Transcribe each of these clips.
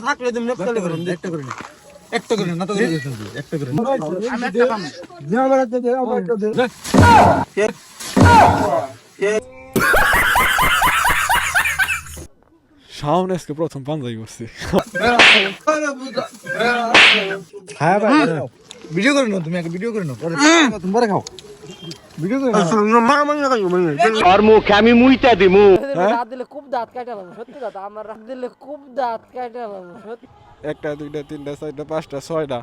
থাকলে তুমি একটা করে একটা করে নিন। একটা করে না তো করে দিয়েছেন তুই, একটা করে নিন। দে আমার একটা দে, আমার একটা দে। শাওন আজকে প্রথম পাঞ্জাবি করছি হ্যাঁ ভাই ভিডিও করে নাও তুমি একটা ভিডিও করে নাও পরে তুমি পরে খাও। করে আর মুখে আমি মুইতা দিমু দাঁত দিলে খুব দাঁত কাটা সত্যি কথা আমার দাঁত দিলে খুব দাঁত কাটা একটা দুইটা তিনটা চারটা পাঁচটা ছয়টা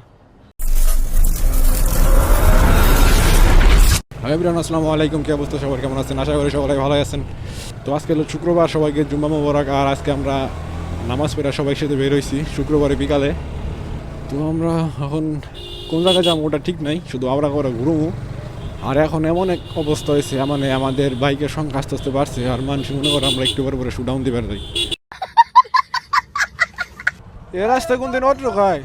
বিরান আসসালামু আলাইকুম কি অবস্থা সবার কেমন আছেন আশা করি সবাই ভালো আছেন তো আজকে হলো শুক্রবার সবাইকে জুম্মা মোবারক আর আজকে আমরা নামাজ পড়া সবাই সাথে বের হয়েছি শুক্রবারে বিকালে তো আমরা এখন কোন জায়গায় যাব ওটা ঠিক নাই শুধু আমরা করে ঘুরবো আর এখন এমন এক অবস্থা হয়েছে মানে আমাদের বাইকের সংখ্যা আস্তে আস্তে বাড়ছে, আর মানুষ মনে করে আমরা একটু পরে শুডাউন দিবার যাই এ রাস্তা কোন দিন অটো খায়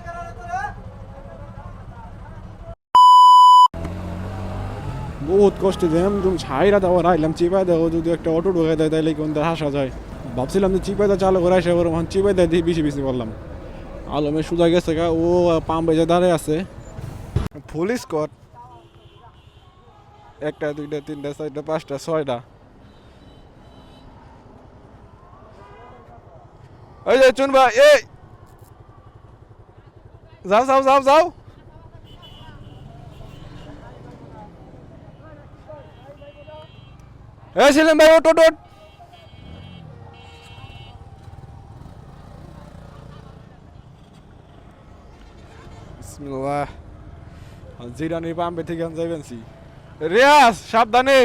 বহুত কষ্ট দেয় আমি তুমি ছাইরা দেওয়ার আইলাম চিপাই দেওয়া যদি একটা অটো ঢুকে দেয় তাহলে কোন হাসা যায়? ভাবছিলাম যে চিপাই দেওয়া চালু করে আসে ওরকম চিপাই দেয় দিয়ে বেশি বেশি বললাম আলমে সুজা গেছে গা, ও পাম বেজে দাঁড়িয়ে আছে। ফুল স্কট একটা, দুইটা, তিনটা, চারটা, পাঁচটা, ছয়টা। ওই যে চুনবা এই! যাও যাও যাও যাও। এ ছিলেন ভাই ওট ওট। বিসমিল্লাহ। জিরানি পাম্পে থেকে যাইবেন সি। রিয়াজ, সাবধানে।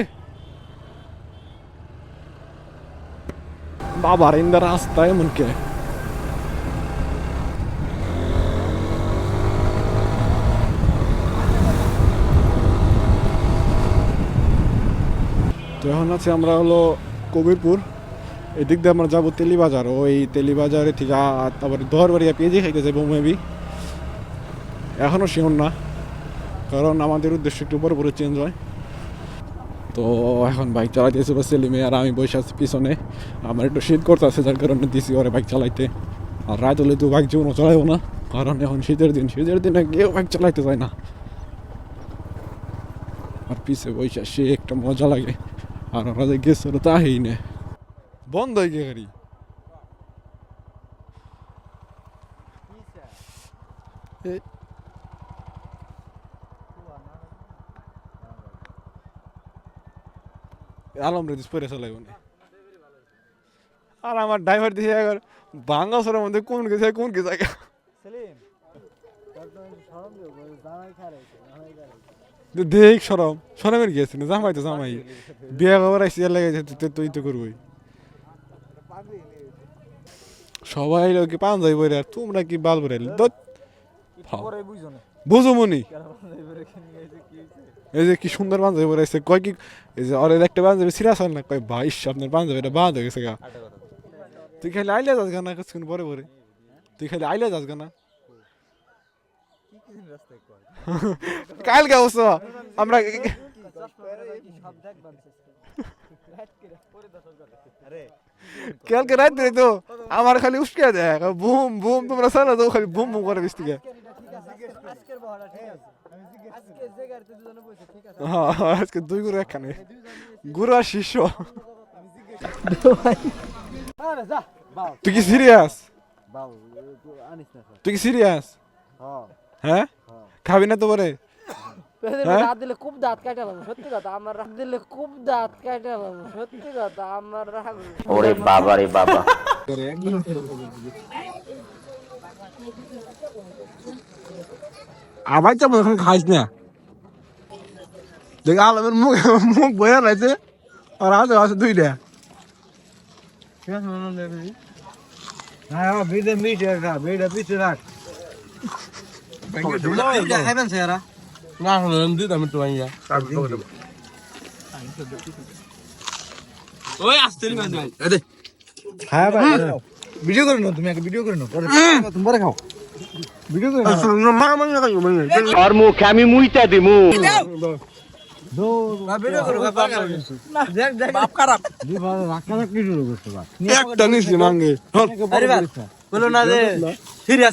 বাবার ইন্দা রাস্তা এমন কে? তো এখন আছে আমরা হলো কবিরপুর। এদিক দিয়ে আমরা যাব তেলিবাজার। ওই তেলিবাজারে থেকে তারপরে দহরবাড়িয়া পেঁয়াজি খাইতে যাব মেবি এখনও শিওর না। কারণ আমাদের উদ্দেশ্য একটু পরে পরে চেঞ্জ হয়। তো এখন বাইক চালাইতেছে বা সেলিমে আর আমি বসে আছি পিছনে। আমার একটু শীত করতে আছে যার কারণে দিছি ওরে বাইক চালাইতে। আর রাত হলে তো বাইক জীবনও চালাইবো না, কারণ এখন শীতের দিন। শীতের দিনে কেউ বাইক চালাইতে যায় না। আর পিছে বসে সে একটা মজা লাগে। আর ওরা যে গেছে ওরা তাহেই নে। বন্ধ হয়ে গিয়ে গাড়ি। এই আলম রে পরে চালাইব না। আর আমার ড্রাইভার দিয়ে একবার বাঙ্গা সরের মধ্যে কোন গেছে কোন গেছে দেখ সরম সরমের গিয়েছে না? জামাই তো জামাই। বিয়ে খবর আইসি এর তুই তো করবই। সবাই লোকে পাঞ্জাবি বইরে আর তোমরা কি বাল বইরে বুঝো মনি এই যে কি সুন্দর পাঞ্জাবি পরে কয় কি এই যে ওর একটা সিরিয়াস হয় না কয় ভাই আপনার পাঞ্জাবিটা বাঁধ হয়ে গেছে গা। তুই খালি আইলে যাস গানা কিছুক্ষণ পরে পরে। তুই খালি আইলে যাস গানা কালকে অবশ্য আমরা কালকে রাত দিলে তো আমার খালি উস্কে দেয় বুম বুম তোমরা সারা তো খালি বুম বুম করে বিস থেকে হ্যাঁ আজকে দুই গুরু একখানে। গুরু আর শিষ্য তুই কি সিরিয়াস তুই কি সিরিয়াস হ্যাঁ। খাবি না তো পরে? হ্যাঁ? দাঁত দিলে খুব দাঁত কাটা সত্যি কথা। আমার দাঁত দিলে খুব দাঁত কাটা সত্যি কথা। আমার রাগ ওরে বাবা রে বাবা। আবার চাপো এখন খাইস না। দেখ আলমের মুখ মুখ বইয়া রয়েছে। আর আছে আছে দুইটা। ভিডিও করে নাও তুমি একটা ভিডিও করে নাও। পরে তুমি পরে খাও। আর মুখে আমি মুইতা দিমু। দেখ দেখ। বাপ খারাপ রাখা রাখি শুরু করতে পার একটা নিছি মাঙ্গে। বলো না যে ফিরে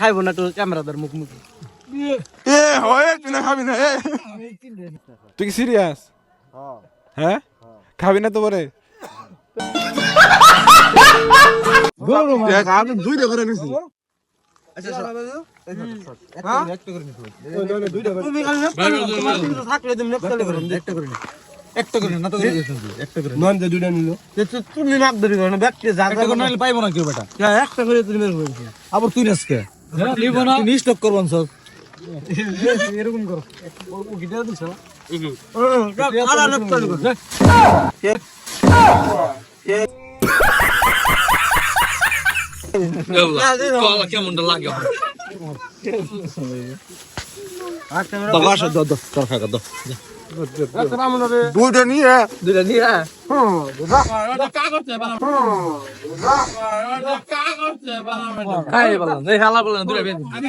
খাইবো না তো ক্যামেরাদার মুখ মুখ। এ হয় তুই না খাবি না তুই কি সিরিয়াস? হ্যাঁ। খাবি না তো পরে। দুইটা করে নিছি। আবার তুই তুমি স্টক করব সব। এরকম করো। গিটার দিছ? কেমনটা লাগে দুইটা নিয়ে দুইটা নিয়ে খাই বললাম এই হালা বললাম দুইটা বেন আমি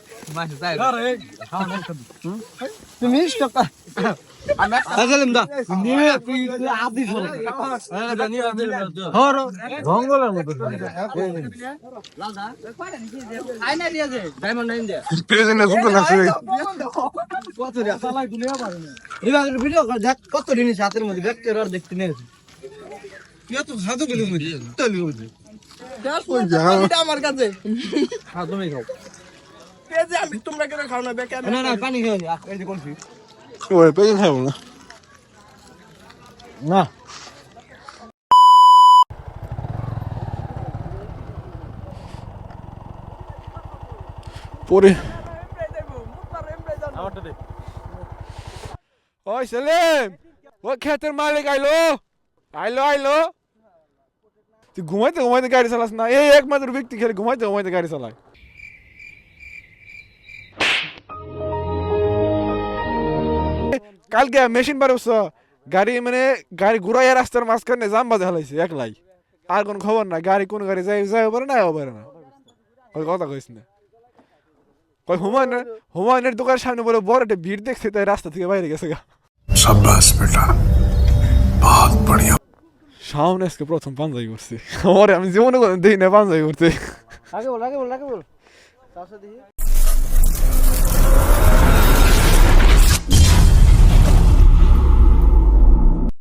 তুমি কত জিনিস হাতের মধ্যে দেখতে আর দেখতে নেই। তুই তো সাধু গেলি আমার কাছে। হ্যাঁ খাও। পেঁয়াজে আমি তোমরা কেন খাও না? বেকার না না পানি খাও এই যে কোনছি ওরে প্রেজেন্ট খাব না। না। পরে। ওই সেলিম ওই ক্ষেতের মালিক আইলো। আইলো আইলো। তুই ঘুমাইতে ঘুমাইতে গাড়ি চালাস না। এই একমাত্র ব্যক্তি খেলে ঘুমাইতে ঘুমাইতে গাড়ি চালায়। কালকে মেশিন বার উঠছ গাড়ি মানে গাড়ি ঘুরাইয়া রাস্তার মাঝখানে জাম বাজে হালাইছে একলাই। আর কোন খবর না গাড়ি কোন গাড়ি যাই যাই পারে না পারে না ওই কথা কইস না? কই হুমায়ুন হুমায়ুনের দোকানের সামনে বলে বড় একটা ভিড় দেখছে তাই রাস্তা থেকে বাইরে গেছে গা। সাব্বাস বেটা বহুত বড়িয়া শাওন আজকে প্রথম পাঞ্জাবি করছি আমার আমি জীবনে দেই না পাঞ্জাবি করতে আগে বল আগে বল আগে বল। তার সাথে